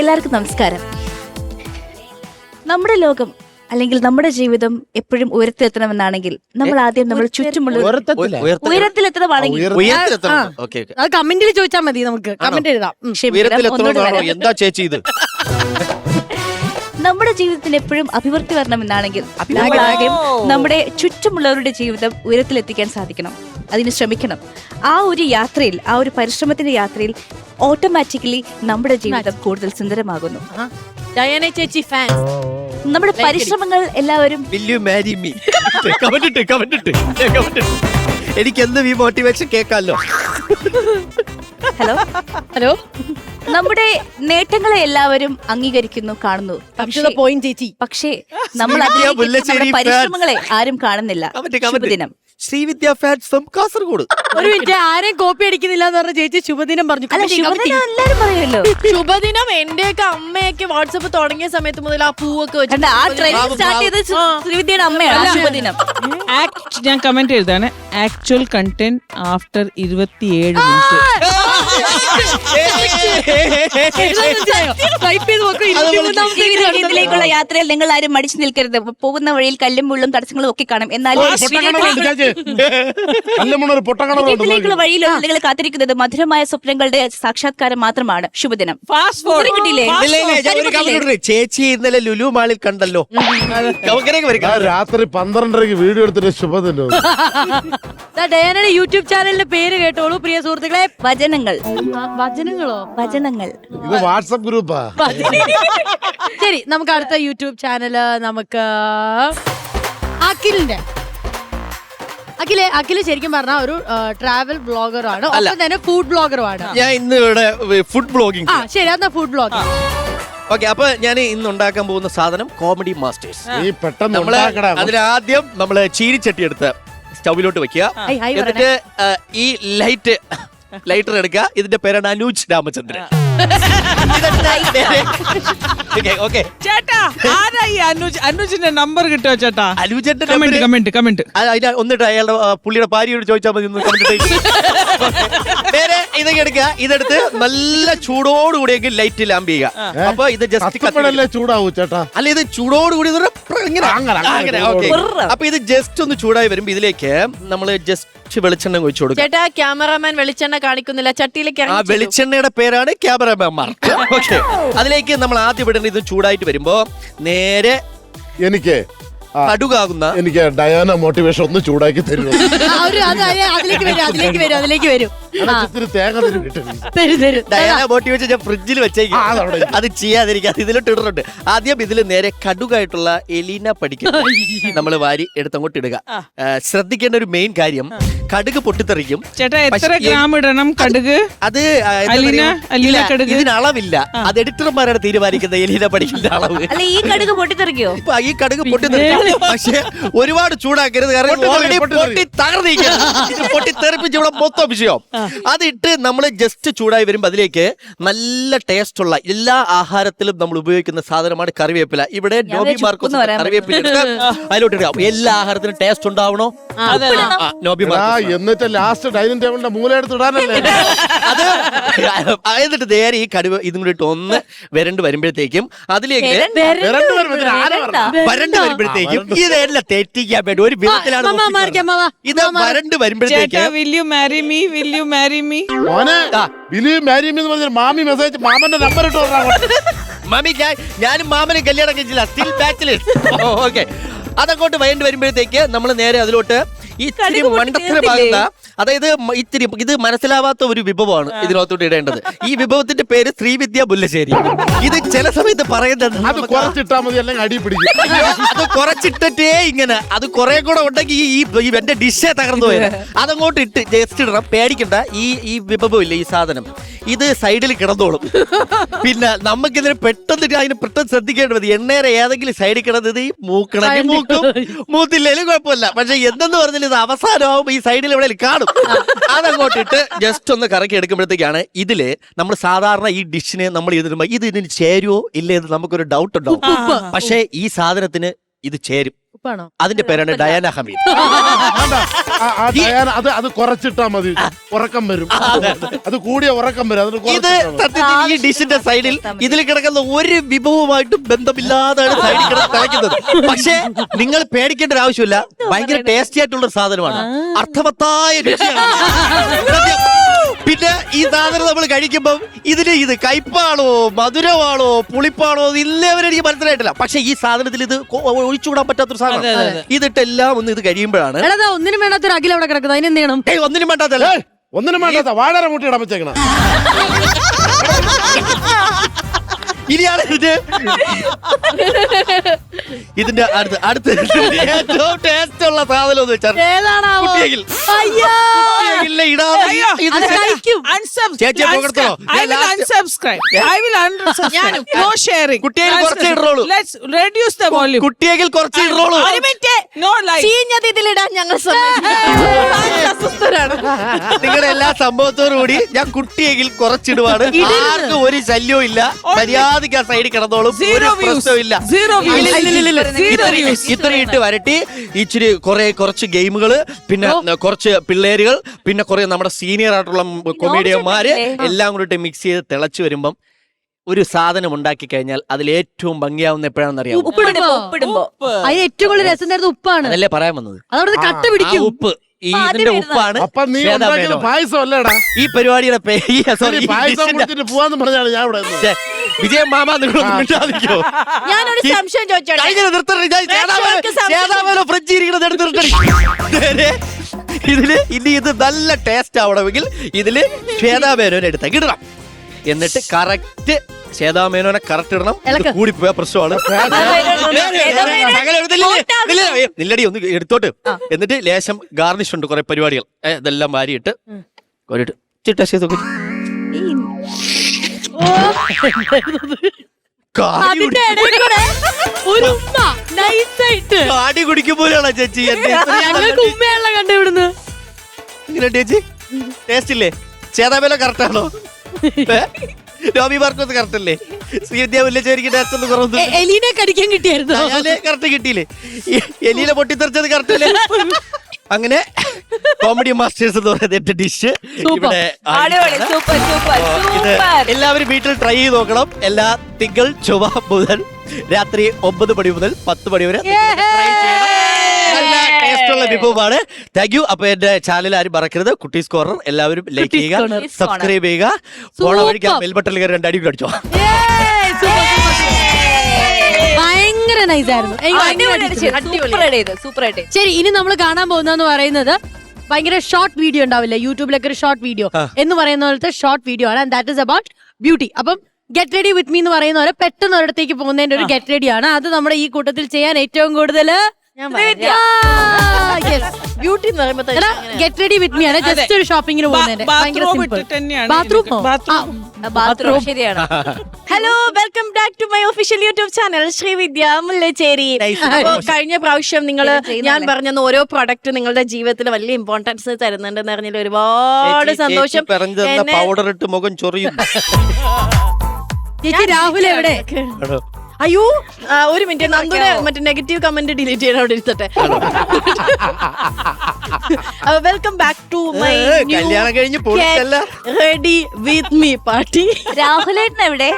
എല്ലാവർക്കും നമസ്കാരം. നമ്മുടെ ലോകം അല്ലെങ്കിൽ നമ്മുടെ ജീവിതം എപ്പോഴും ഉയരത്തിലെത്തണമെന്നാണെങ്കിൽ നമ്മൾ ആദ്യം നമ്മൾ ചുറ്റുമുള്ള ഉയരത്തിലെത്തണമാണെങ്കിൽ കമന്റിൽ ചോദിച്ചാൽ മതി നമുക്ക്. കമന്റ് എഴുതാം. എന്താ ചേച്ചി ഇത്? നമ്മുടെ ജീവിതത്തിന് എപ്പോഴും അഭിവൃദ്ധി വരണമെന്നാണെങ്കിൽ നമ്മുടെ ചുറ്റുമുള്ളവരുടെ ജീവിതം ഉയരത്തിലെത്തിക്കാൻ സാധിക്കണം. അതിന് ശ്രമിക്കണം. ആ ഒരു യാത്രയിൽ ആ ഒരു പരിശ്രമത്തിന്റെ യാത്രയിൽ ഓട്ടോമാറ്റിക്കലി നമ്മുടെ ജീവിതം കൂടുതൽ സുന്ദരമാകുന്നു. ഡയാന ചേച്ചി ഫാൻസ് നമ്മുടെ പരിശ്രമങ്ങൾ എല്ലാവരും will you marry me comment ഇട്ട് കമന്റ് ഇട്ട് കമന്റ് എനിക്ക് എന്ത് ഈ മോട്ടിവേഷൻ കേൾക്കാമല്ലോ ഹലോ? ഹലോ? നമ്മുടെ നേട്ടങ്ങളെ എല്ലാവരും അംഗീകരിക്കുന്നു കാണുന്നു. പക്ഷേ- ചേച്ചി പക്ഷേ നമ്മൾ അതിലേക്ക് നമ്മുടെ പരിശ്രമങ്ങളെ ആരും കാണുന്നില്ല. ശുഭദിനം. Srividya fans from Kasaragod. ഒരു മിനിറ്റ് ആരെയും കോപ്പി അടിക്കുന്നില്ല എന്ന് പറഞ്ഞ ചേച്ചി ശുഭദിനം പറഞ്ഞു. അല്ല ശുഭദിനം. എല്ലാരും പറയുമല്ലോ ശുഭദിനം എന്റെയൊക്കെ അമ്മയൊക്കെ വാട്സപ്പ് തുടങ്ങിയ സമയത്ത് മുതൽ ആ പൂവൊക്കെ വെച്ചിട്ട് ആ ട്രെയിൻ സ്റ്റാർട്ട് ചെയ്ത് ശ്രീവിദ്യയുടെ അമ്മയാണ് ശുഭദിനം. ആക്ട് ഞാൻ കമന്റ് എഴുതാണ്. ആക്ച്വൽ കണ്ടന്റ് ആഫ്റ്റർ ഇരുപത്തിയേഴ് മിനിറ്റ് രീതിയിലേക്കുള്ള യാത്രയിൽ നിങ്ങൾ ആരും മടിച്ചു നിൽക്കരുത്. പോകുന്ന വഴിയിൽ കല്ലും മുള്ളും തടസ്സങ്ങളും ഒക്കെ കാണും. എന്നാലും വഴിയിൽ നിങ്ങൾ കാത്തിരിക്കുന്നത് മധുരമായ സ്വപ്നങ്ങളുടെ സാക്ഷാത്കാരം മാത്രമാണ്. ശുഭദിനം. ചേച്ചി ഇന്നലെ ലുലു മാളിൽ കണ്ടല്ലോ. രാത്രി പന്ത്രണ്ടരക്ക് വീഡിയോ എടുത്തിട്ട് ശുഭദിനം. ദാ ഡയാനയുടെ യൂട്യൂബ് ചാനലിന്റെ പേര് കേട്ടോളൂ പ്രിയ സുഹൃത്തുക്കളെ. വചനങ്ങൾ. വചനങ്ങളോ? വചനങ്ങൾ. ഇത് വാട്സപ്പ് ഗ്രൂപ്പാ. ശരി നമുക്ക് അടുത്ത യൂട്യൂബ് ചാനൽ നമുക്ക് അഖിലിന്റെ. അഖിലെ അഖിൽ ശരിക്കും പറഞ്ഞ ഒരു ട്രാവൽ ബ്ലോഗർ ആണ്. ഒപ്പം തന്നെ ഫുഡ് ബ്ലോഗറും ആണ്. ഞാൻ ഇന്ന് ഇവിടെ ഫുഡ് ബ്ലോഗിംഗ് ആ ശരി ഫുഡ് ബ്ലോഗിംഗ് ഓക്കെ അപ്പൊ ഞാൻ ഇന്ന് ഉണ്ടാക്കാൻ പോകുന്ന സാധനം കോമഡി മാസ്റ്റേഴ്സ് നീ പെട്ടെന്ന് നമ്മൾ ചീരിച്ചട്ടി അതിനാദ്യം നമ്മൾ ചീനിച്ചട്ടി എടുത്ത് സ്റ്റൗവിലോട്ട് വെക്കുക. എന്നിട്ട് ഈ ലൈറ്റ് ലൈറ്റർ എടുക്കുക ഇതിന്റെ പേരാണ് അനൂജ് രാമചന്ദ്രൻ. ഓക്കെ ചേട്ടാ ആരാ ഈ അനുജ്? അനുജിന്റെ നമ്പർ കിട്ടോ ചേട്ടാ? അനൂജന്റെ കമന്റ് കമന്റ് കമന്റ് ഒന്നിട്ട് അയാളുടെ പുള്ളിയുടെ ഭാര്യയോട് ചോദിച്ചാൽ മതി ഒന്ന് comment ഇട്ടേക്ക്. നേരെ ഇതൊക്കെ എടുക്കുക. ഇതെടുത്ത് നല്ല ചൂടോടുകൂടിയെങ്കിൽ ലൈറ്റ് ലാമ്പ് ചെയ്യുക. അപ്പൊ ഇത് ജസ്റ്റ് ചൂടാവൂ ചേട്ടാ? അല്ല ഇത് ചൂടോടുകൂടി. അപ്പൊ ഇത് ജസ്റ്റ് ഒന്ന് ചൂടായി വരുമ്പോ ഇതിലേക്ക് നമ്മൾ ജസ്റ്റ് വെളിച്ചെണ്ണ ഒഴിച്ചു കൊടുക്കുക. ചേട്ടാ ക്യാമറാമാൻ വെളിച്ചെണ്ണ കാണിക്കുന്നില്ല. ചട്ടിയിലേക്ക് ആ വെളിച്ചെണ്ണയുടെ പേരാണ് ക്യാമറമാൻമാർ ഓക്കെ അതിലേക്ക് നമ്മൾ ആദ്യം ഇടേണ്ട ഇത് ചൂടായിട്ട് വരുമ്പോ നേരെ എനിക്ക് കടുകാകുന്ന എനിക്ക് ഡയാന മോട്ടിവേഷൻ ഒന്ന് ചൂടാക്കി തരുമോ? അതിലേക്ക് വരും അതിലേക്ക് വരും അതിലേക്ക് വരും. ആ, ഇത്തിരി തേങ്ങ തരും കിട്ടും തരും തരും. ഡയാന മോട്ടിവേഷൻ ഞാൻ ഫ്രിഡ്ജിൽ വെച്ചേക്കും. ആ, അതവിടെ അത് ഇതിലോട്ട് ഇടുന്നുണ്ട് ആദ്യം ഇതിൽ നേരെ കടുകായിട്ടുള്ള എലീന പഠിക്കും. നമ്മൾ വാരി എടുത്തങ്ങോട്ട് ഇടുക. ശ്രദ്ധിക്കേണ്ട ഒരു മെയിൻ കാര്യം കടുക് പൊട്ടിത്തെറിക്കും. ചേട്ടാ എത്ര ഗ്രാം ഇടണം കടുക്? അത്? ഇതിന് അളവില്ല. അത് എഡിറ്റർമാരാണ് തീരുമാനിക്കുന്നത് എലീന പഠിക്കുന്ന അളവ്. അല്ല ഈ കടുക് പൊട്ടിത്തെറിക്കോ? ഇപ്പൊ ഈ കടുക് പൊട്ടിത്തെറിക്കും. പക്ഷേ ഒരുപാട് ചൂടാക്കരുത്. കാരണം പൊട്ടി തകർന്നിരിക്കുകയാണ്. ഇത് പൊട്ടി തെറിപ്പിച്ച് ഇവിടെ മൊത്തം വിഷയം അതിട്ട് നമ്മൾ ജസ്റ്റ് ചൂടായി വരുമ്പോൾ അതിലേക്ക് നല്ല ടേസ്റ്റ് ഉള്ള എല്ലാ ആഹാരത്തിലും നമ്മൾ ഉപയോഗിക്കുന്ന സാധനമാണ് കറിവേപ്പില. ഇവിടെ നോബി മാർക്ക് മാർക്കോസ് കറിവേപ്പില അതിലോട്ട് ഇടുക. എല്ലാ ആഹാരത്തിനും ടേസ്റ്റ് ഉണ്ടാവണോ? നോബി മാർക്കോസ്. എന്നിട്ട് ലാസ്റ്റ് ഡൈനിങ് ടേബിളിന്റെ മൂല എടുത്ത് ഇടാനല്ലേ? അത് എന്നിട്ട് നേരെ ഈ കടുവ ഇതും കൂടി ഒന്ന് വരണ്ട് വരുമ്പോഴത്തേക്കും അതിലേക്ക് വരണ്ട് വരുമ്പോഴത്തേക്കും ഇതെല്ലാം തെറ്റിക്കാൻ വേണ്ടി ഒരു വിധത്തിലാണ്. ഇത് വരണ്ട് ചേട്ടാ വരുമ്പോഴത്തേക്ക് will you marry me will you marry me മോനെ ആ. ബിലി മാരിമി എന്ന് പറഞ്ഞ മാമി മെസ്സേജ് മാമന്റെ നമ്പർ ഇട്ട് ഞാൻ ഞാനും മാമനും കല്യാണം കഴിച്ചില്ല സ്റ്റിൽ ബാച്ചിലേഴ്സ് ഓക്കെ. അതങ്ങോട്ട് വൈകിട്ട് വരുമ്പോഴത്തേക്ക് നമ്മൾ നേരെ അതിലോട്ട് ഇത്തിരി മണ്ടത്തിന് പാകുന്ന അതായത് ഇത്തിരി ഇത് മനസ്സിലാവാത്ത ഒരു വിഭവമാണ് ഇതിനകത്തോട്ട് ഇടേണ്ടത്. ഈ വിഭവത്തിന്റെ പേര് ശ്രീവിദ്യ ബുല്ലശ്ശേരി ഇത് ചില സമയത്ത് പറയുന്നത് അത് കുറച്ചിട്ടാ മതി അല്ലെങ്കിൽ അടി പിടിക്കും. അത് കുറച്ചിട്ടേ ഇങ്ങനെ അത് കുറെ കൂടെ ഉണ്ടെങ്കിൽ ഈ ഈ എന്റെ ഡിഷേ തകർന്നു പോയത്. അതങ്ങോട്ട് ഇട്ട് ജസ്റ്റ് ഇടണം. പേടിക്കണ്ട. ഈ ഈ വിഭവം ഇല്ല ഈ സാധനം. ഇത് സൈഡിൽ കിടന്നോളും. പിന്നെ നമുക്കിതിന് പെട്ടെന്ന് അതിന് പെട്ടെന്ന് മതി എണ്ണേരെ ഏതെങ്കിലും സൈഡിൽ കിടന്നത് ഈ മൂക്കണമെങ്കിൽ മൂക്കും മൂത്തില്ലേലും കുഴപ്പമില്ല. പക്ഷെ എന്തെന്ന് പറഞ്ഞാൽ ഇത് അവസാനമാകുമ്പോൾ ഈ സൈഡിൽ എവിടെ കാണും. അതങ്ങോട്ടിട്ട് ജസ്റ്റ് ഒന്ന് കറക്കി എടുക്കുമ്പോഴത്തേക്കാണ് ഇതിൽ നമ്മൾ സാധാരണ ഈ ഡിഷിനെ നമ്മൾ ഇതിന് ഇത് ഇതിന് ചേരുവോ ഇല്ലേ എന്ന് നമുക്കൊരു ഡൗട്ട് ഉണ്ടാവും. പക്ഷേ ഈ സാധനത്തിന് ഇത് ചേരും. ഉപ്പാണോ? അതിന്റെ പേരാണ് ഡയാന ഹമീദ്. വേണ്ട. ആ- ആ ഡയാന അത് അത് കുറച്ചിട്ടാ മതി. ഉറക്കം വരും. അത് കൂടിയ ഉറക്കം വരും. അതിന് ഇത് കുറച്ചിട്ടാ മതി. സത്യത്തിൽ ഈ ഡിഷിന്റെ സൈഡിൽ ഇതിൽ കിടക്കുന്ന ഒരു വിഭവമായിട്ട് ബന്ധമില്ലാതാണ് സൈഡിൽ കിടന്ന് തിളയ്ക്കുന്നത് പക്ഷേ നിങ്ങൾ പേടിക്കേണ്ട ഒരു ആവശ്യമില്ല. ഭയങ്കര ടേസ്റ്റി ആയിട്ടുള്ള ഒരു സാധനമാണ് അർത്ഥവത്തായ രുചിയാണ്. സത്യം. പിന്നെ ഈ സാധനം നമ്മൾ കഴിക്കുമ്പോൾ ഇതിന് ഇത് കയ്പാണോ മധുരമാണോ പുളിപ്പാണോ ഇല്ലേവരെ എനിക്ക് മനസ്സിലായിട്ടില്ല. പക്ഷെ ഈ സാധനത്തിൽ ഇത് ഒഴിച്ചുകൂടാൻ പറ്റാത്തൊരു സാധനം. ഇതിട്ട് എല്ലാം ഇതിട്ടെല്ലാം ഒന്ന് ഇത് കഴിയുമ്പോഴാണ് എടാ ഒന്നിനും വേണ്ടാത്തൊരു അഖിൽ അവിടെ കിടക്കുന്നത് അതിനെന്ത് ചെയ്യണം? ഏയ് ഒന്നിനും വേണ്ടാത്തല്ല ഒന്നിനും വേണ്ടാത്ത വാഴ മുട്ടി ഇടപ്പച്ചേക്കണ ഇനിയാണ് ഇത്. ഇതിന്റെ അടുത്ത് അടുത്ത് ഏറ്റവും ടേസ്റ്റ് ഉള്ള സാധനം എന്ന് വെച്ചാൽ ഏതാണാവോ? കുട്ടിയെങ്കിൽ. അയ്യോ! കുട്ടിയെങ്കിലെ ഇടാതെ ഇത് അത് കഴിക്കും. ചേച്ചിയെ? ഞാൻ last- കുറച്ചേ. കുട്ടിയെങ്കിൽ കുറച്ച്. ചീഞ്ഞത് ഇതിലിടാൻ ഞങ്ങൾ സമ്മതിക്കില്ല. അസ്വസ്ഥരാണ് നിങ്ങളുടെ എല്ലാ സംഭവത്തോടു കൂടി ഞാൻ കുട്ടിയെങ്കിൽ കുറച്ചിടുവാണ്. ആർക്കും ഒരു ശല്യവും ഇല്ല. മര്യാദയ്ക്ക് ആ സൈഡിൽ കിടന്നോളും. ഒരു Zero views. പ്രശ്നവും ഇല്ല Zero views. Zero ഇത്രയും- views. ഇത്രയും ഇട്ട് വരട്ടി. ഇച്ചിരി കുറെ കുറച്ച് ഗെയിമുകൾ പിന്നെ കുറച്ച് പിള്ളേരുകൾ പിന്നെ കുറെ നമ്മുടെ സീനിയർ ആയിട്ടുള്ള കൊമേഡിയന്മാര് എല്ലാം കൂടിയിട്ട് മിക്സ് ചെയ്ത് തിളച്ചു വരുമ്പം ഒരു സാധനം ഉണ്ടാക്കി കഴിഞ്ഞാൽ അതിൽ ഏറ്റവും ഭംഗിയാവുന്ന എപ്പോഴാണെന്ന് അറിയാമോ? ഉപ്പിടുമ്പോ ഉപ്പിടുമ്പോ ഉപ്പ്. അതിന് ഏറ്റവും കൂടുതൽ രസം തരുന്നത് ഉപ്പാണ്. അതല്ലേ പറയാൻ വന്നത്? അതവിടെ കട്ട ആ പിടിക്കും ഉപ്പ്. ഈ ആ, അത് ഇതിന്റെ വരുന്നതാ. ഉപ്പാണ് അപ്പൊ നീ ശ്വേതാ ഉണ്ടാക്കിയത് മേനോൻ. പായസം അല്ലേടാ? ഈ പരിപാടിയുടെ പേ- ഈ sorry, ഈ പായസം കുടിച്ചിട്ട് പോവാന്ന് പറഞ്ഞാണ് ഞാൻ ഇവിടെ. ഛെ, വിജയൻ മാമ നിങ്ങളൊന്നും മിണ്ടാതിരിക്കോ ഞാനൊരു സംശയം ചോദിച്ചോട്ടെ കഴിഞ്ഞ നിർത്തണേ ഫ്രിഡ്ജ് ഇരിക്കണത് എടുത്ത് നിർത്തണേ ഇതിൽ ഇനി ഇത് നല്ല ടേസ്റ്റ് ആവണമെങ്കിൽ ഇതിൽ ശ്വേതാമേനോനെ എടുത്ത ഇടണം എന്നിട്ട് കറക്റ്റ് ശ്വേതാമേനോനെ കറക്റ്റ് ഇടണം കൂടി പോയ പ്രശ്നമാണ് നില്ലടി ഒന്ന് എടുത്തോട്ട് എന്നിട്ട് ലേശം ഗാർണിഷ് ഉണ്ട് കുറെ പരിപാടികൾ ഇതെല്ലാം വാരിയിട്ട് ഒരു taste ചെയ്ത് നോക്ക്. അതിന്റെ ഇടയിൽ കൂടെ ഒരു ഉമ്മ നൈസായിട്ട് കാടി കുടിക്കുമ്പോഴാണ് ചേച്ചി എന്റെ ഇത്രയും നല്ല ഞങ്ങൾക്ക് ഉമ്മയുള്ള കണ്ടു ഇവിടുന്ന്. ഇങ്ങനെ ചേച്ചി? ടേസ്റ്റ് ഇല്ലേ? ചേതാബേല കറക്റ്റ് ആണോ? നോബി മാർക്കൊന്ന് കറക്റ്റ് അല്ലേ? ശ്രീവിദ്യ വില്ലേജ് ടേസ്റ്റ് ഒന്ന് കുറവൊന്നും എലീനെ കടിക്കാൻ കിട്ടിയായിരുന്നു? കറക്റ്റ് കിട്ടിയില്ലേ? എലീനെ പൊട്ടിത്തെറിച്ചത് കറക്റ്റ് അല്ലേ? അങ്ങനെ കോമഡി മാസ്റ്റേഴ്സ് എന്ന് എന്റെ ഡിഷ് ഇവിടെ ഇത് എല്ലാവരും വീട്ടിൽ ട്രൈ ചെയ്ത് നോക്കണം. എല്ലാ തിങ്കൾ ചൊവ്വ ബുധൻ രാത്രി ഒമ്പത് മണി മുതൽ പത്ത് മണി വരെ. നല്ല വിഭവമാണ്. താങ്ക് യു അപ്പൊ എന്റെ ചാനൽ ആരും മറക്കരുത്. കുട്ടീസ് കോർണർ എല്ലാവരും ലൈക്ക് ചെയ്യുക. സബ്സ്ക്രൈബ് ചെയ്യുക. ഫോളോ വഴിക്ക് ബെൽബട്ടൽ കയറി രണ്ടടി അടി ഭയങ്കര നൈസ് ആയിരുന്നു ശരി ഇനി നമ്മൾ കാണാൻ പോകുന്നതെന്ന് പറയുന്നത് ഭയങ്കര ഷോർട്ട് വീഡിയോ ഉണ്ടാവില്ല? യൂട്യൂബിലൊക്കെ ഒരു ഷോർട്ട് വീഡിയോ എന്ന് പറയുന്ന പോലത്തെ ഷോർട്ട് വീഡിയോ ആണ്. ദാറ്റ് ഇസ് അബൌട്ട് ബ്യൂട്ടി അപ്പം ഗെറ്റ് റെഡി വിത്ത് മീ എന്ന് പറയുന്ന പോലെ പെട്ടെന്ന് ഒരിടത്തേക്ക് പോകുന്നതിന്റെ ഒരു ഗെറ്റ് റെഡിയാണ് ആണ്. അത് നമ്മുടെ ഈ കൂട്ടത്തിൽ ചെയ്യാൻ ഏറ്റവും കൂടുതൽ ബ്യൂട്ടി എന്ന് പറയുമ്പോ തന്നെ ഇങ്ങനെ- ഗെറ്റ് റെഡി വിത്ത് മീ ആണ്. ജസ്റ്റ് ഒരു ഷോപ്പിങ്ങിന് പോകുന്നതിന്റെ. ഭയങ്കര ബാത്റൂം സിമ്പിൾ ഇട്ടിട്ട് തന്നെയാണ് ബാത്റൂം ഇതിലൊക്കെ. ബാത്റൂം. ശരിയാണ്. Hello welcome back to my official YouTube channel Srividya Mullachery. അപ്പോ കഴിഞ്ഞ പ്രാവശ്യം നിങ്ങൾ ഞാൻ പറഞ്ഞ ഓരോ പ്രൊഡക്റ്റ് നിങ്ങളുടെ ജീവിതത്തിൽ വലിയ ഇമ്പോർട്ടൻസ് തരുന്നുണ്ടെന്ന് അറിഞ്ഞതിൽ ഒരുപാട് സന്തോഷം. എന്നെ- പൗഡർ ഇട്ട് മുഖം ചൊറിയും. ചേച്ചി രാഹുൽ എവിടെ? അയ്യോ ആ, ഒരു മിനിറ്റ്. നന്ദുടെ മറ്റേ നെഗറ്റീവ് കമന്റ് ഡിലീറ്റ് ചെയ്യണം അവിടെ ഇരുത്തട്ടെ. വെൽക്കം ബാക്ക് ടു മൈ ഏ, കല്യാണം കഴിഞ്ഞ് പൊളിച്ചല്ല. റെഡി വിത്ത് മീ പാർട്ടി രാഹുലേട്ടൻ എവിടെ?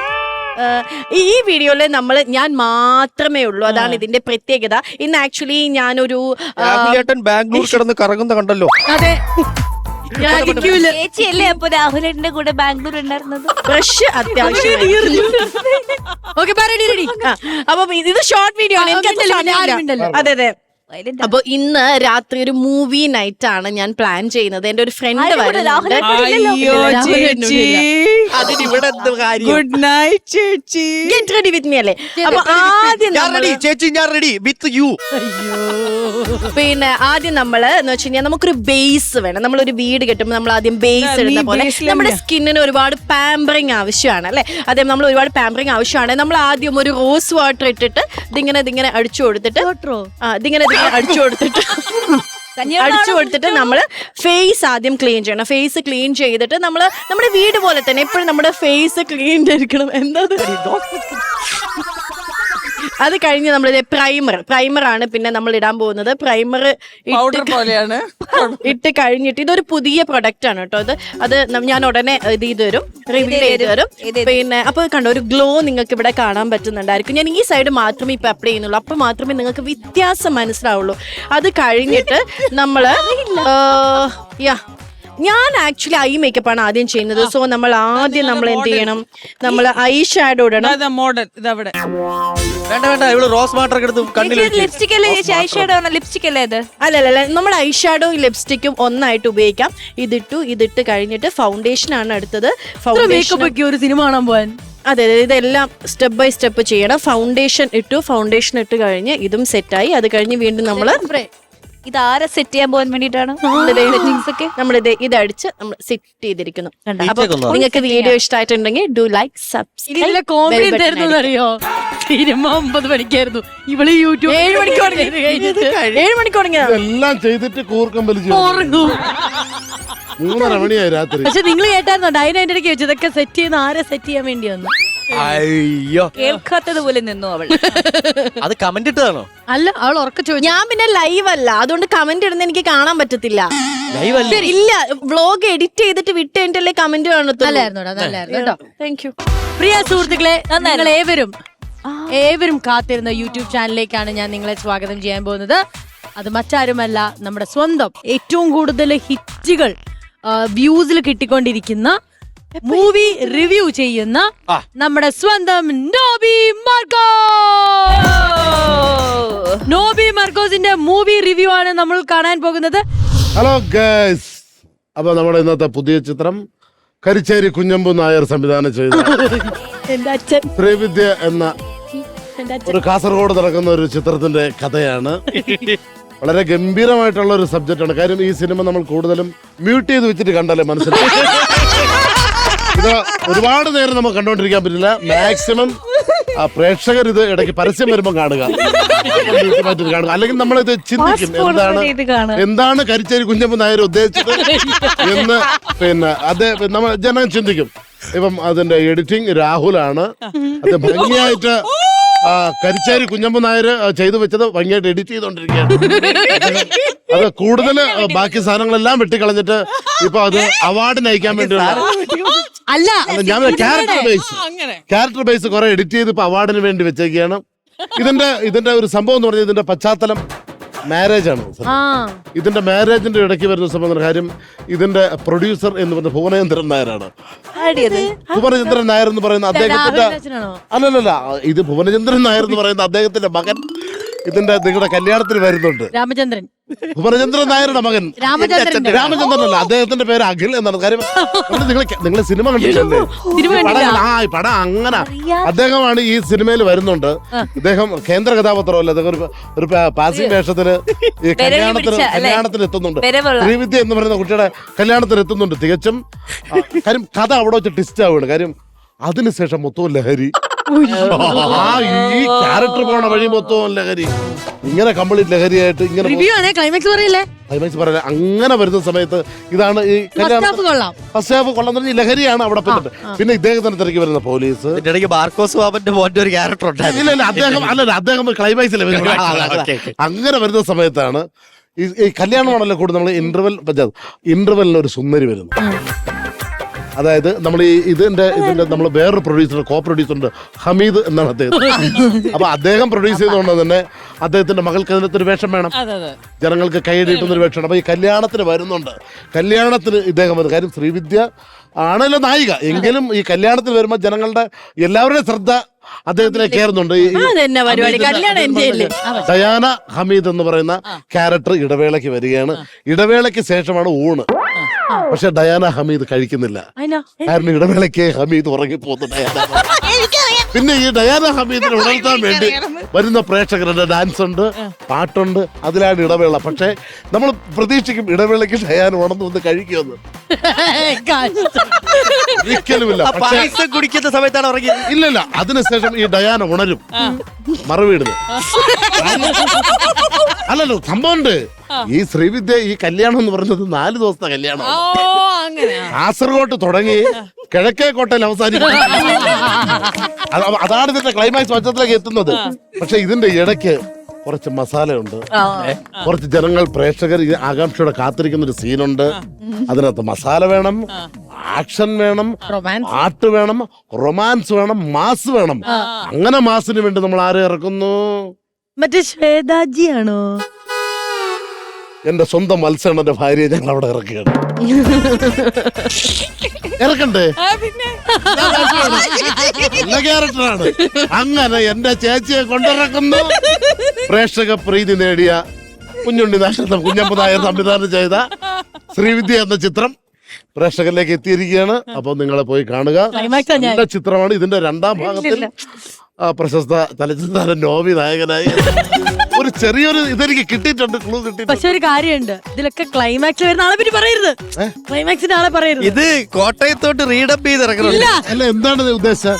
ഈ വീഡിയോയിൽ നമ്മൾ ഞാൻ മാത്രമേ ഉള്ളൂ. അതാണ് ഇതിന്റെ പ്രത്യേകത. ഇന്ന് ആക്ച്വലി ഞാനൊരു ആ, രാഹുലേട്ടൻ ബാംഗ്ലൂർ കിടന്ന് കറങ്ങുന്ന കണ്ടല്ലോ. അതെ. ഇരിക്കൂല. ചേച്ചിയല്ലേ അപ്പൊ രാഹുലേട്ടന്റെ കൂടെ ബാംഗ്ലൂർ ഉണ്ടായിരുന്നത്? ഫ്രഷ് അത്യാവശ്യം. ഓക്കെ പറയണി റെഡി അപ്പൊ ഇത് ഷോർട്ട് വീഡിയോ ആണ്. എനിക്ക് അതെ അതെ. അപ്പൊ ഇന്ന് രാത്രി ഒരു മൂവി നൈറ്റ് ആണ് ഞാൻ പ്ലാൻ ചെയ്യുന്നത്. എന്റെ ഒരു ഫ്രണ്ട് ആരും വരുന്നുണ്ട്. അയ്യോ ചേച്ചി. അതിന് ഇവിടെ എന്ത് കാര്യം? ഗുഡ് നൈറ്റ് ചേച്ചി. ഗെറ്റ് റെഡി വിത്ത് മീ അല്ലേ? അപ്പൊ ആദ്യം ചേച്ചി ഞാൻ റെഡി വിത്ത് യു പിന്നെ ആദ്യം നമ്മൾ എന്ന് വെച്ച് കഴിഞ്ഞാൽ നമുക്കൊരു ബേസ് വേണം. നമ്മളൊരു വീട് കെട്ടുമ്പോൾ നമ്മൾ ആദ്യം ബേസ് എടുത്ത ഇടുന്ന പോലെ നമ്മുടെ സ്കിന്നിന് ഒരുപാട് പാമ്പറിങ് ആവശ്യമാണ് അല്ലെ? അതേ നമ്മൾ ഒരുപാട് പാമ്പറിങ് ആവശ്യമാണ്. നമ്മൾ ആദ്യം ഒരു റോസ് വാട്ടർ ഇട്ടിട്ട് ഇതിങ്ങനെ ഇതിങ്ങനെ അടിച്ചു കൊടുത്തിട്ട് ഇതിങ്ങനെ അടിച്ചു കൊടുത്തിട്ട്. അടിച്ചു കൊടുത്തിട്ട് നമ്മൾ ഫേസ് ആദ്യം ക്ലീൻ ചെയ്യണം. ഫേസ് ക്ലീൻ ചെയ്തിട്ട് നമ്മൾ നമ്മുടെ വീട് പോലെ തന്നെ എപ്പോഴും നമ്മുടെ ഫേസ് ക്ലീൻ ആയിരിക്കണം എന്താ? അത് കഴിഞ്ഞ് നമ്മൾ പ്രൈമർ പ്രൈമർ ആണ് പിന്നെ നമ്മൾ ഇടാൻ പോകുന്നത്. പ്രൈമർ പൗഡർ പോലെയാണ്. ഇട്ട് കഴിഞ്ഞിട്ട് ഇതൊരു പുതിയ പ്രൊഡക്റ്റ് ആണ് കേട്ടോ ഇത്. അത് ഞാൻ ഉടനെ ഇത് ചെയ്ത് തരും റിവീൽ ചെയ്ത് തരും. പിന്നെ അപ്പൊ കണ്ടോ ഒരു ഗ്ലോ നിങ്ങൾക്ക് ഇവിടെ കാണാൻ പറ്റുന്നുണ്ടായിരിക്കും. ഞാൻ ഈ സൈഡ് മാത്രമേ ഇപ്പൊ അപ്ലൈ ചെയ്യുന്നുള്ളൂ. അപ്പൊ മാത്രമേ നിങ്ങൾക്ക് വ്യത്യാസം മനസ്സിലാവുള്ളൂ. അത് കഴിഞ്ഞിട്ട് നമ്മൾ യാ. ഞാൻ ആക്ച്വലി ഐ മേക്കപ്പ് ആണ് ആദ്യം ചെയ്യുന്നത്. സോ നമ്മൾ ആദ്യം നമ്മൾ എന്ത് ചെയ്യണം? നമ്മൾ ഐ ഷാഡോ ഇടണം. മോഡൽ ഇതവിടെ. വേണ്ട വേണ്ട ഇവൾ റോസ് വാട്ടർ ഒക്കെ എടുത്ത് കണ്ണിൽ. ലിപ്സ്റ്റിക് അല്ലേ ചേച്ചി ഐ ഷാഡോ ആണ്? ലിപ്സ്റ്റിക് അല്ലേ അത് അല്ലല്ല നമ്മൾ ഐ ഷാഡോയും ലിപ്സ്റ്റിക്കും ഒന്നായിട്ട് ഉപയോഗിക്കാം. ഇതിട്ടു ഇതിട്ട് കഴിഞ്ഞിട്ട് ഫൗണ്ടേഷൻ ആണ് അടുത്തത്. ഫൗണ്ടേഷൻ മേക്കപ്പ് ഒക്കെ ഒരു സിനിമ കാണാൻ പോവാൻ. അതെ അതെ ഇതെല്ലാം സ്റ്റെപ്പ് ബൈ സ്റ്റെപ്പ് ചെയ്യണം. ഫൗണ്ടേഷൻ ഇട്ടു ഫൗണ്ടേഷൻ ഇട്ട് കഴിഞ്ഞ് ഇതും സെറ്റായി അത് കഴിഞ്ഞ് വീണ്ടും നമ്മൾ ഇത് ആരെ സെറ്റ് ചെയ്യാൻ പോകാൻ വേണ്ടിയിട്ടാണ്? നമ്മൾ ഒക്കെ? ഇത് ഇതടിച്ച് നമ്മൾ സെറ്റ് ചെയ്തിരിക്കുന്നു. അപ്പൊ നിങ്ങൾക്ക് വീഡിയോ ഇഷ്ടമായിട്ടുണ്ടെങ്കിൽ ഡു ലൈക്ക് സബ്സ്ക്രൈബ് കോമഡി അറിയോ സിനിമ ഒമ്പത് മണിക്കായിരുന്നു. ഇവൾ യൂട്യൂബ് ഏഴ് മണിക്ക് തുടങ്ങി. ഏഴ് മണിക്ക് തുടങ്ങിയതാണ് ഇതെല്ലാം ചെയ്തിട്ട് കൂർക്കം വലിച്ചു ഉറങ്ങും. മൂന്നര മണിയായി രാത്രി. പക്ഷെ നിങ്ങൾ കേട്ടായിരുന്നോ? ഡൈന അതിന്റെ ഇടയ്ക്ക് വെച്ചു ഇതൊക്കെ സെറ്റ് ചെയ്യുന്ന ആരെ സെറ്റ് ചെയ്യാൻ വേണ്ടി വന്നു? അയ്യോ. കേൾക്കാത്തതുപോലെ നിന്നു അവൾ. അത് കമന്റ് ഇട്ടതാണോ? അല്ല അവൾ ഉറക്ക ചോദിച്ചു. ഞാൻ പിന്നെ ലൈവ് അല്ല. അതുകൊണ്ട് കമന്റ് ഇടുന്ന എനിക്ക് കാണാൻ പറ്റത്തില്ല. ലൈവ് അല്ലേ? ഇല്ല വ്ലോഗ് എഡിറ്റ് ചെയ്തിട്ട് വിട്ട് കഴിഞ്ഞിട്ടല്ലേ കമന്റ് കാണത്തുള്ളൂ. നല്ലായിരുന്നു നല്ലായിരുന്നു കേട്ടോ. താങ്ക് യു പ്രിയ സുഹൃത്തുക്കളെ നിങ്ങൾ ഏവരും ഏവരും കാത്തിരുന്ന യൂട്യൂബ് ചാനലിലേക്കാണ് ഞാൻ നിങ്ങളെ സ്വാഗതം ചെയ്യാൻ പോകുന്നത്. അത് മറ്റാരുമല്ല നമ്മുടെ സ്വന്തം ഏറ്റവും കൂടുതൽ ഹിറ്റുകൾ വ്യൂസിൽ കിട്ടിക്കൊണ്ടിരിക്കുന്ന മൂവി റിവ്യൂ ചെയ്യുന്ന നമ്മുടെ സ്വന്തം നോബി മാർക്കോ നോബി മാർക്കോസിന്റെ മൂവി റിവ്യൂ ആണ് നമ്മൾ കാണാൻ പോകുന്നത്. Hello guys. അപ്പൊ നമ്മുടെ ഇന്നത്തെ പുതിയ ചിത്രം കരിച്ചേരി കുഞ്ഞമ്പു നായർ സംവിധാനം ചെയ്ത എന്റെ അച്ഛൻ. ശ്രീവിദ്യ എന്ന ഒരു കാസർഗോഡ് നടക്കുന്ന ഒരു ചിത്രത്തിന്റെ കഥയാണ്. വളരെ ഗംഭീരമായിട്ടുള്ള ഒരു സബ്ജക്റ്റ് ആണ്. കാര്യം ഈ സിനിമ നമ്മൾ കൂടുതലും മ്യൂട്ട് ചെയ്ത് വെച്ചിട്ട് കണ്ടല്ലേ മനസ്സിലായി ഇത് ഒരുപാട് നേരം നമുക്ക് കണ്ടോണ്ടിരിക്കാൻ പറ്റില്ല. മാക്സിമം ആ പ്രേക്ഷകർ ഇത് ഇടയ്ക്ക് പരസ്യം വരുമ്പോൾ കാണുക. കാണുക. അല്ലെങ്കിൽ നമ്മൾ ഇത് ചിന്തിക്കും എന്താണ് എന്താണ് കരിച്ചേരി കുഞ്ഞമ്മ നായർ ഉദ്ദേശിച്ചത് എന്ന് പിന്നെ അത് നമ്മൾ ജനം ചിന്തിക്കും. ഇപ്പം അതിന്റെ എഡിറ്റിംഗ് രാഹുലാണ്. അത് ഭംഗിയായിട്ട് കരിച്ചേരി കുഞ്ഞമ്മ നായർ ചെയ്തു വെച്ചത് ഭംഗിയായിട്ട് എഡിറ്റ് ചെയ്തോണ്ടിരിക്കുകയാണ്. അത് കൂടുതൽ ബാക്കി സാധനങ്ങളെല്ലാം വെട്ടിക്കളഞ്ഞിട്ട് ഇപ്പൊ അത് അവാർഡിന് അയക്കാൻ വേണ്ടിയുള്ള അല്ല അല്ല ഞാൻ ക്യാരക്ടർ ബേസ് ക്യാരക്ടർ ബേസ് കുറെ എഡിറ്റ് ചെയ്ത് ഇപ്പൊ അവാർഡിന് വേണ്ടി വെച്ചേക്കാണ് ഇതിന്റെ ഇതിന്റെ ഒരു സംഭവം എന്ന് പറഞ്ഞാൽ ഇതിന്റെ പശ്ചാത്തലം മാരേജ് ആണ് ആ. ഇതിന്റെ മാരേജിന്റെ ഇടയ്ക്ക് വരുന്ന സംഭവം കാര്യം ഇതിന്റെ പ്രൊഡ്യൂസർ എന്ന് പറഞ്ഞ ഭുവനചന്ദ്രൻ നായരാണ്. ഭുവനചന്ദ്രൻ നായർ എന്ന് പറയുന്ന അദ്ദേഹത്തിന്റെ അല്ലല്ലല്ല ഇത് ഭുവനചന്ദ്രൻ നായർ എന്ന് പറയുന്ന അദ്ദേഹത്തിന്റെ മകൻ ഇതിന്റെ നിങ്ങളുടെ കല്യാണത്തിന് വരുന്നുണ്ട്. രാമചന്ദ്രൻ. ഉപരചന്ദ്രൻ നായരുടെ മകൻ. രാമചന്ദ്രൻ അല്ല അദ്ദേഹത്തിന്റെ പേര് അഖിൽ എന്നാണ്. കാര്യം നിങ്ങൾ നിങ്ങൾ സിനിമ കണ്ടിട്ടില്ലേ? പടം ആ പടം അങ്ങനെ. അദ്ദേഹമാണ് ഈ സിനിമയിൽ വരുന്നുണ്ട്. അദ്ദേഹം കേന്ദ്ര കഥാപാത്രമല്ല അദ്ദേഹം ഒരു ഒരു പാസിംഗ് വേഷത്തിന് ഈ കല്യാണത്തിന് കല്യാണത്തിന് എത്തുന്നുണ്ട്. ശ്രീവിദ്യ എന്ന് പറയുന്ന കുട്ടിയുടെ കല്യാണത്തിന് എത്തുന്നുണ്ട്. തികച്ചും കാര്യം കഥ അവിടെ വെച്ച് ട്വിസ്റ്റ് ആവുകയാണ്. കാര്യം അതിനുശേഷം മൊത്തവും ലഹരി. ആ ഈ ക്യാരക്ടർ പോണ വഴി മൊത്തം ലഹരി. ഇങ്ങനെ കംപ്ലീറ്റ് ലഹരിയായിട്ട് ഇങ്ങനെ റിവ്യൂ ആണേ ക്ലൈമാക്സ് പറയില്ലേ? ക്ലൈമാക്സ് പറയില്ല? അങ്ങനെ വരുന്ന സമയത്ത് ഇതാണ് ഈ ഫസ്റ്റ് കല്യാണം ഹാഫ് കൊള്ളാം ഫസ്റ്റ് ഹാഫ് കൊള്ളാൻ പറഞ്ഞ ലഹരിയാണ് അവിടെ പിന്നെ പിന്നെ ഇദ്ദേഹത്തിന് തിരക്കി വരുന്ന പോലീസ്. ഇതിന്റെ ഇടയ്ക്ക് ബാർക്കോസ് ബാബന്റെ മോന്റെ ഒരു ക്യാരക്ടർ ഉണ്ടായിരുന്നു. ഇല്ല ഇല്ല അദ്ദേഹം അല്ലല്ല അദ്ദേഹം ക്ലൈമാക്സിൽ. അങ്ങനെ വരുന്ന സമയത്താണ് ഈ ഈ കല്യാണമാണല്ലോ കൂടുതൽ നമ്മൾ ഇന്റർവെൽ ഇന്റർവെല്ലിന് ഒരു സുന്ദരി വരുന്നു അതായത് നമ്മൾ ഈ ഇതിന്റെ ഇതിന്റെ നമ്മൾ വേറൊരു പ്രൊഡ്യൂസർ കോ പ്രൊഡ്യൂസർ ഉണ്ട് ഹമീദ് എന്നാണ് അദ്ദേഹം. അപ്പൊ അദ്ദേഹം പ്രൊഡ്യൂസ് ചെയ്തുകൊണ്ട് തന്നെ അദ്ദേഹത്തിന്റെ മകൾക്ക് അതിനകത്ത് ഒരു വേഷം വേണം. ജനങ്ങൾക്ക് കൈയടിയിട്ടുന്ന ഒരു വേഷമാണ് അപ്പൊ ഈ കല്യാണത്തിന് വരുന്നുണ്ട്. കല്യാണത്തിന് ഇദ്ദേഹം വരുന്നത് കാര്യം ശ്രീവിദ്യ ആണല്ലോ നായിക. എങ്കിലും ഈ കല്യാണത്തിന് വരുമ്പോൾ ജനങ്ങളുടെ എല്ലാവരുടെയും ശ്രദ്ധ അദ്ദേഹത്തിനെ കയറുന്നുണ്ട്. ഡയാന ഹമീദ് എന്ന് പറയുന്ന ക്യാരക്ടർ ഇടവേളയ്ക്ക് വരികയാണ്. ഇടവേളയ്ക്ക് ശേഷമാണ് ഊണ്. പക്ഷെ ഡയാന ഹമീദ് കഴിക്കുന്നില്ല. കാരണം ഇടവേളയ്ക്ക് ഹമീദ് ഉറങ്ങി പോകുന്നു ഡയാന. പിന്നെ ഈ ഡയാന ഹമീദിനെ ഉണർത്താൻ വേണ്ടി വരുന്ന പ്രേക്ഷകരുടെ ഡാൻസ് ഉണ്ട് പാട്ടുണ്ട്. അതിലാണ് ഇടവേള. പക്ഷെ നമ്മൾ പ്രതീക്ഷിക്കും ഇടവേളയ്ക്ക് ഡയാന ഉണർന്നു വന്ന് കഴിക്കുമെന്ന്. ഒരിക്കലുമില്ല. ആ പായസം കുടിക്കുന്ന സമയത്താണ് ഉറങ്ങിയത്. ഇല്ലല്ല. അതിനുശേഷം ഈ ഡയാന ഉണരും. മറുവീടുന്ന് അല്ലല്ലോ സംഭവമുണ്ട്. ഈ ശ്രീവിദ്യ ഈ കല്യാണം എന്ന് പറഞ്ഞത് നാല് ദിവസത്തെ കല്യാണം ഓ അങ്ങനെ. കാസർഗോട്ട് തുടങ്ങി കിഴക്കേ കോട്ടയിൽ അവസാനിക്കും. അത് അതാണ് ഇതിന്റെ ക്ലൈമാക്സ് വച്ചത്തിലേക്ക് എത്തുന്നത്. പക്ഷെ ഇതിന്റെ ഇടയ്ക്ക് കുറച്ച് മസാലയുണ്ട്. കുറച്ച് ജനങ്ങൾ പ്രേക്ഷകർ ഈ ആകാംക്ഷയോടെ കാത്തിരിക്കുന്ന ഒരു സീനുണ്ട് അതിനകത്ത് മസാല വേണം ആക്ഷൻ വേണം ആട്ട് വേണം റൊമാൻസ് വേണം മാസ് വേണം. അങ്ങനെ മാസിന് വേണ്ടി നമ്മൾ ആരെ ഇറക്കുന്നു? മറ്റേ ശ്വേതാജിയാണോ? എന്റെ സ്വന്തം മത്സരണന്റെ ഭാര്യയെ ഞങ്ങൾ അവിടെ ഇറക്കുകയാണ്. ഇറക്കണ്ടേ? നല്ല ക്യാരക്ടറാണ്. അങ്ങനെ എന്റെ ചേച്ചിയെ കൊണ്ടിറക്കുന്നു. പ്രേക്ഷക പ്രീതി നേടിയ കുഞ്ഞുണ്ണി നക്ഷത്രം കുഞ്ഞമ്പ നായർ സംവിധാനം ചെയ്ത ശ്രീവിദ്യ എന്ന ചിത്രം പ്രേക്ഷകരിലേക്ക് എത്തിയിരിക്കുകയാണ്. അപ്പൊ നിങ്ങളെ പോയി കാണുക. നല്ല ചിത്രമാണ്. ഇതിന്റെ രണ്ടാം ഭാഗത്തിൽ പ്രശസ്ത ചലച്ചിത്ര നോവി നായകനായി. ഒരു ചെറിയൊരു ഇതെനിക്ക് കിട്ടിയിട്ടുണ്ട് ക്ലൂ കിട്ടിയിട്ടുണ്ട്. പക്ഷെ ഒരു കാര്യമുണ്ട്. ഇതിലൊക്കെ ക്ലൈമാക്സ് വരുന്ന ആളെ പറ്റി പറയരുത്. ക്ലൈമാക്സിന്റെ ആളെ പറയരുത്. ഇത് കോട്ടയത്തോട്ട് റീഡപ്പ് ചെയ്ത് ഇറക്കണം അല്ല എന്താണ് ഇത് ഉദ്ദേശിച്ചത്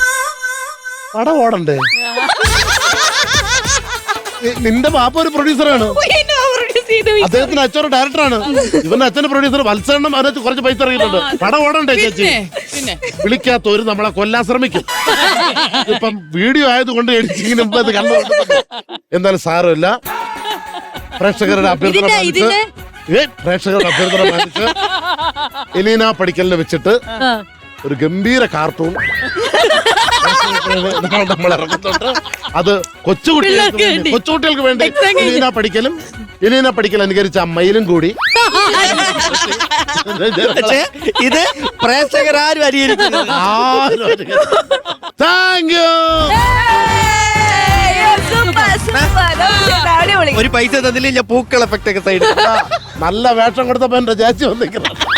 പടം ഓടണ്ടേ? നിന്റെ പാപ്പ ഒരു പ്രൊഡ്യൂസറാണ് അദ്ദേഹത്തിന് അച്ഛൻ ഡയറക്ടറാണ് ഇവന്റെ അച്ഛന്റെ പ്രൊഡ്യൂസർ വത്സരണം അതിനകത്ത് കുറച്ച് പൈസ ഇറങ്ങിയിട്ടുണ്ട്. പടം ഓടണ്ടേ ചേച്ചി? വിളിക്കാത്തവര് നമ്മളെ കൊല്ലാൻ ശ്രമിക്കും. ഇപ്പം വീഡിയോ ആയതുകൊണ്ട് അത് കണ്ടു എന്നാലും സാരമില്ല. പ്രേക്ഷകരുടെ അഭ്യർത്ഥന പ്രേക്ഷകരുടെ അഭ്യർത്ഥന മാനിച്ച് എലീന പഠിക്കലിനെ വെച്ചിട്ട് ഒരു ഗംഭീര കാർട്ടൂൺ നമ്മൾ ഇറങ്ങുന്നുണ്ട്. അത് കൊച്ചുകുട്ടികൾക്ക് വേണ്ടി. കൊച്ചുകുട്ടികൾക്ക് വേണ്ടി എലീന. പഠിക്കലും ഇലീന പഠിക്കൽ അനുകരിച്ച അമ്മയിലും കൂടി. പക്ഷേ ഇത് പ്രേക്ഷകരാരും അരിയിരിക്കുന്നു താങ്ക് യു ഒരു പൈസ തന്നില്ല പൂക്കൾ എഫക്റ്റ് ഒക്കെ സൈഡ് നല്ല വേഷം കൊടുത്തപ്പോ എന്റെ ചേച്ചി വന്നിരിക്കുന്നത്